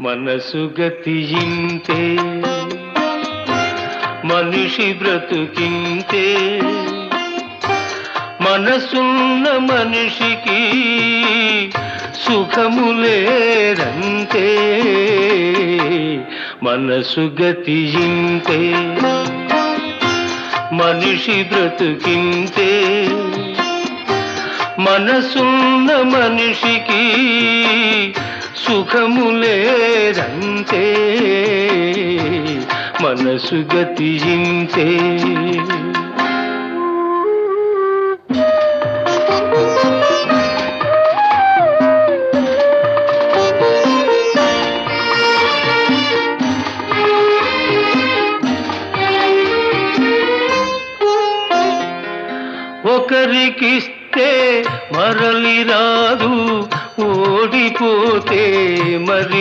మనసు గతి మనిషి బ్రతుకింతే మనసున్న మనిషికి సుఖములేరంతే మనసు గతి మనిషి బ్రతుకింతే మనసున్న మనిషికి సుఖములేరంతే మనసు గతి ఒకరికిస్తే మరలి రాదు. ఓడిపోతే మరి